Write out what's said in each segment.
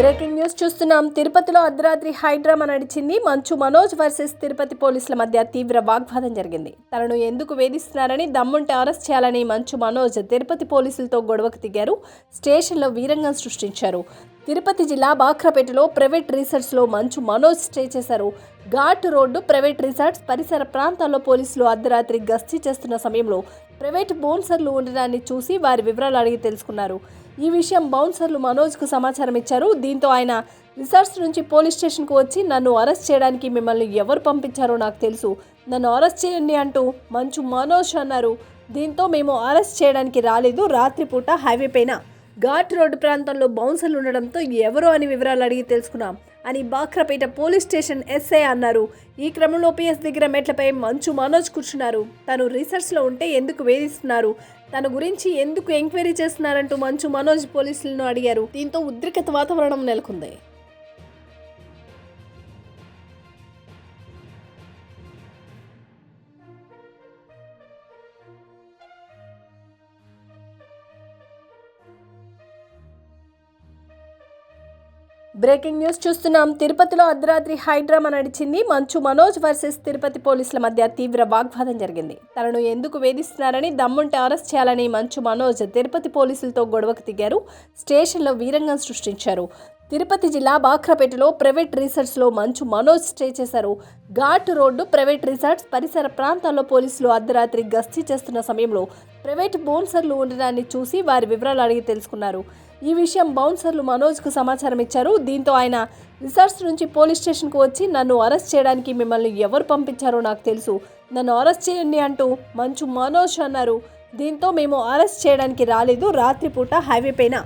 Breaking news చూస్తున్నాం. తిరుపతిలో అర్ధరాత్రి హైడ్రామా నడిచింది. మంచు మనోజ్ వర్సెస్ తిరుపతి పోలీసుల మధ్య తీవ్ర వాగ్వాదం జరిగింది. తనను ఎందుకు వేధిస్తున్నారని దమ్ముంటే అరెస్ట్ చేయాలని మంచు మనోజ్ తిరుపతి పోలీసులతో గొడవకు దిగారు. స్టేషన్లో వీరంగం సృష్టించారు. తిరుపతి జిల్లా బాఖ్రపేటలో ప్రైవేట్ రీసెర్చ్లో మంచు మనోజ్ స్టే చేశారు. ఘాట్ రోడ్డు ప్రైవేట్ రిసార్ట్స్ పరిసర ప్రాంతాల్లో పోలీసులు అర్ధరాత్రి గస్తీ చేస్తున్న సమయంలో ప్రైవేట్ బౌన్సర్లు ఉండడాన్ని చూసి వారి వివరాలు అడిగి తెలుసుకున్నారు. ఈ విషయం బౌన్సర్లు మనోజ్కు సమాచారం ఇచ్చారు. దీంతో ఆయన రిసార్ట్స్ నుంచి పోలీస్ స్టేషన్కు వచ్చి నన్ను అరెస్ట్ చేయడానికి మిమ్మల్ని ఎవరు పంపించారో నాకు తెలుసు. నన్ను అరెస్ట్ చేయండి అంటూ మంచు మనోజ్ అన్నారు. దీంతో మేము అరెస్ట్ చేయడానికి రాలేదు. రాత్రిపూట హైవే పైన ఘాట్ రోడ్డు ప్రాంతంలో బౌన్సర్లు ఉండడంతో ఎవరు అని వివరాలు అడిగి తెలుసుకున్నాం అని బాక్రపేట పోలీస్ స్టేషన్ ఎస్ఐ అన్నారు. ఈ క్రమంలో పిఎస్ దగ్గర మెట్లపై మంచు మనోజ్ కూర్చున్నారు. తను రీసెర్చ్లో ఉంటే ఎందుకు వేధిస్తున్నారు? తన గురించి ఎందుకు ఎంక్వైరీ చేస్తున్నారంటూ మంచు మనోజ్ పోలీసులను అడిగారు. దీంతో ఉద్రిక్త వాతావరణం నెలకొంది. బ్రేకింగ్ న్యూస్ చూస్తున్నాం. తిరుపతిలో అర్ధరాత్రి హైడ్రామా నడిచింది. మంచు మనోజ్ వర్సెస్ తిరుపతి పోలీసుల మధ్య తీవ్ర వాగ్వాదం జరిగింది. తనను ఎందుకు వేధిస్తున్నారని దమ్ముంటే అరెస్ట్ చేయాలని మంచు మనోజ్ తిరుపతి పోలీసులతో గొడవకు దిగారు. స్టేషన్లో వీరంగం సృష్టించారు. తిరుపతి జిల్లా బాఖ్రపేటలో ప్రైవేట్ రీసెర్చ్లో మంచు మనోజ్ స్టే చేశారు. ఘాట్ రోడ్డు ప్రైవేట్ రిసార్ట్స్ పరిసర ప్రాంతాల్లో పోలీసులు అర్ధరాత్రి గస్తీ చేస్తున్న సమయంలో ప్రైవేట్ బౌన్సర్లు ఉండడాన్ని చూసి వారి వివరాలు అడిగి తెలుసుకున్నారు. ఈ విషయం బౌన్సర్లు మనోజ్కు సమాచారం ఇచ్చారు. దీంతో ఆయన రిసార్ట్స్ నుంచి పోలీస్ స్టేషన్కు వచ్చి నన్ను అరెస్ట్ చేయడానికి మిమ్మల్ని ఎవరు పంపించారో నాకు తెలుసు. నన్ను అరెస్ట్ చేయండి అంటూ మంచు మనోజ్ అన్నారు. దీంతో మేము అరెస్ట్ చేయడానికి రాలేదు. రాత్రిపూట హైవే పైన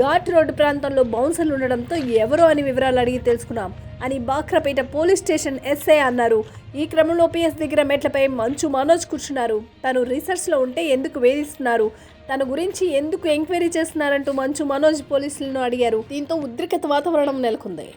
ఘాట్ రోడ్డు ప్రాంతంలో బౌన్సర్లు ఉండడంతో ఎవరో అని వివరాలు అడిగి తెలుసుకున్నాం అని బాఖ్రపేట పోలీస్ స్టేషన్ ఎస్ఐ అన్నారు. ఈ క్రమంలో పిఎస్ దగ్గర మెట్లపై మంచు మనోజ్ కూర్చున్నారు. తను రీసెర్చ్లో ఉంటే ఎందుకు వేధిస్తున్నారు? తన గురించి ఎందుకు ఎంక్వైరీ చేస్తున్నారంటూ మంచు మనోజ్ పోలీసులను అడిగారు. దీంతో ఉద్రిక్త వాతావరణం నెలకొంది.